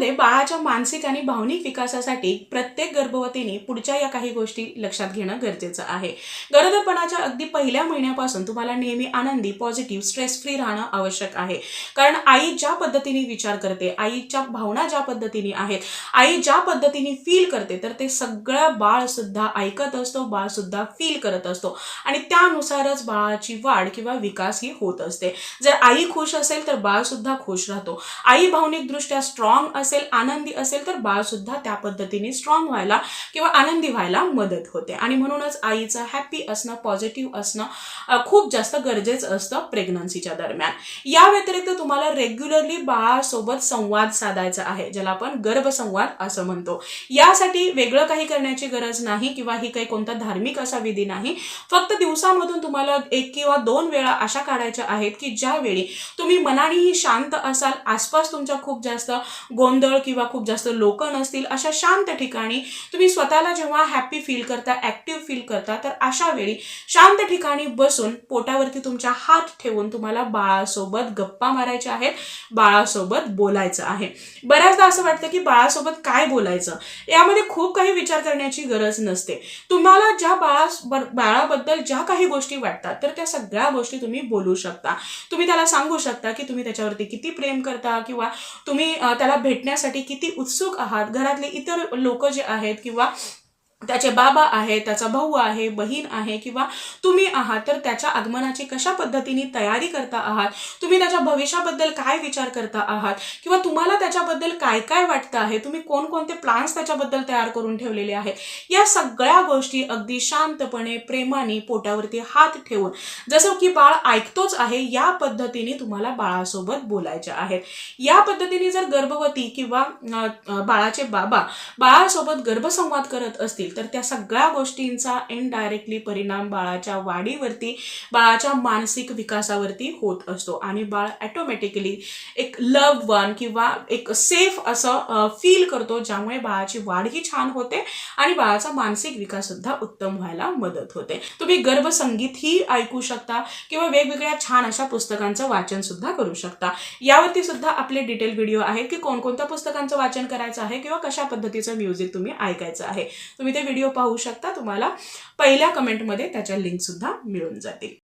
यामध्ये बाळाच्या मानसिक आणि भावनिक विकासासाठी प्रत्येक गर्भवतीने पुढच्या या काही गोष्टी लक्षात घेणं गरजेचं आहे. गरोदरपणाच्या अगदी पहिल्या महिन्यापासून तुम्हाला नेहमी आनंदी पॉझिटिव्ह स्ट्रेस फ्री राहणं आवश्यक आहे. कारण आई ज्या पद्धतीने विचार करते आईच्या भावना ज्या पद्धतीने आहेत आई ज्या पद्धतीने फील करते तर ते सगळं बाळ सुद्धा ऐकत असतो बाळ सुद्धा फील करत असतो. आणि त्यानुसारच बाळाची वाढ किंवा विकास ही होत असते. जर आई खुश असेल तर बाळ सुद्धा खुश राहतो. आई भावनिकदृष्ट्या स्ट्रॉंग असेल आनंदी असेल तर बाळ सुद्धा त्या पद्धतीने स्ट्रॉंग व्हायला किंवा आनंदी व्हायला मदत होते. आणि म्हणूनच आईचं हॅपी असणं पॉझिटिव्ह असणं खूप जास्त गरजेचं असतं प्रेग्नन्सीच्या दरम्यान. या व्यतिरिक्त तुम्हाला रेग्युलरली बाळासोबत संवाद साधायचा आहे ज्याला आपण गर्भसंवाद असं म्हणतो. यासाठी वेगळं काही करण्याची गरज नाही किंवा ही काही कोणता धार्मिक असा विधी नाही. फक्त दिवसामधून तुम्हाला एक किंवा दोन वेळा अशा काढायच्या आहेत की ज्यावेळी तुम्ही मनानेही शांत असाल आसपास तुमच्या खूप जास्त गोंधळ किंवा खूप जास्त लोक नसतील अशा शांत ठिकाणी तुम्ही स्वतःला जेव्हा हॅपी फील करता ॲक्टिव्ह फील करता तर अशा वेळी शांत ठिकाणी बसून पोटावरती तुमच्या हात ठेवून तुम्हाला बाळासोबत गप्पा मारायच्या आहेत बाळासोबत बोलायचं आहे. बऱ्याचदा असं वाटतं की बाळासोबत काय बोलायचं? यामध्ये खूप काही विचार करण्याची गरज नसते. तुम्हाला ज्या बाळा बाळाबद्दल ज्या काही गोष्टी वाटतात तर त्या सगळ्या गोष्टी तुम्ही बोलू शकता. तुम्ही त्याला सांगू शकता की तुम्ही त्याच्यावरती किती प्रेम करता किंवा तुम्ही त्याला भेट भेटण्यासाठी किती उत्सुक आहात? घरातले इतर लोक जे आहेत किंवा त्याचे बाबा आहे त्याचा भाऊ आहे बहीण आहे किंवा तुम्ही आहात तर त्याच्या आगमनाची कशा पद्धतीने तयारी करता आहात? तुम्ही त्याच्या भविष्याबद्दल काय विचार करता आहात? किंवा तुम्हाला त्याच्याबद्दल काय काय वाटतं आहे? तुम्ही कोणकोणते प्लान्स त्याच्याबद्दल तयार करून ठेवलेले आहेत? या सगळ्या गोष्टी अगदी शांतपणे प्रेमाने पोटावरती हात ठेवून जसं की बाळ ऐकतोच आहे या पद्धतीने तुम्हाला बाळासोबत बोलायच्या आहेत. या पद्धतीने जर गर्भवती किंवा बाळाचे बाबा बाळासोबत गर्भसंवाद करत असतील तर त्या सगळ्या गोष्टींचा इनडायरेक्टली परिणाम बाळाच्या वाढीवरती बाळाच्या मानसिक विकासावरती होत असतो. आणि बाळ ॲटोमॅटिकली एक लव वन किंवा एक सेफ असं फील करतो ज्यामुळे बाळाची वाढही छान होते आणि बाळाचा मानसिक विकास सुद्धा उत्तम व्हायला मदत होते. तुम्ही गर्भसंगीत ही ऐकू शकता किंवा वेगवेगळ्या छान अशा पुस्तकांचं वाचन सुद्धा करू शकता. यावरती सुद्धा आपले डिटेल व्हिडिओ आहेत की कोणकोणत्या पुस्तकांचं वाचन करायचं आहे किंवा कशा पद्धतीचं म्युझिक तुम्ही ऐकायचं आहे. तुम्ही ते व्हिडिओ पाहू शकता. तुम्हाला पहिल्या कमेंटमध्ये त्याच्या लिंक सुद्धा मिळून जातील.